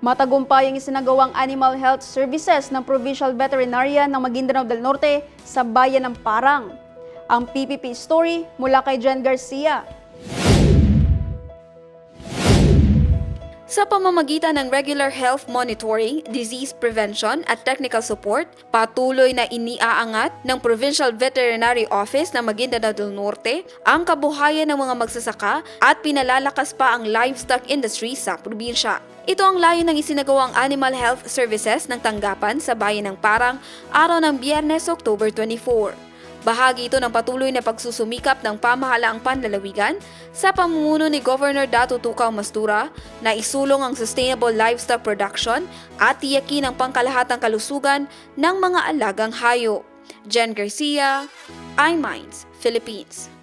Matagumpay ang isinagawang Animal Health Services ng Provincial Veterinarian ng Maguindanao del Norte sa bayan ng Parang. Ang PPP story mula kay Jen Garcia. Sa pamamagitan ng regular health monitoring, disease prevention at technical support, patuloy na iniaangat ng Provincial Veterinary Office ng Maguindanao del Norte ang kabuhayan ng mga magsasaka at pinalalakas pa ang livestock industry sa probinsya. Ito ang layo ng isinagawang Animal Health Services ng tanggapan sa bayan ng Parang araw ng Biyernes, October 24. Bahagi ito ng patuloy na pagsusumikap ng pamahalaang panlalawigan sa pamumuno ni Governor Dato Tukaw Mastura na isulong ang sustainable livestock production at tiyakin ang pangkalahatang kalusugan ng mga alagang hayo. Jen Garcia, iMinds, Philippines.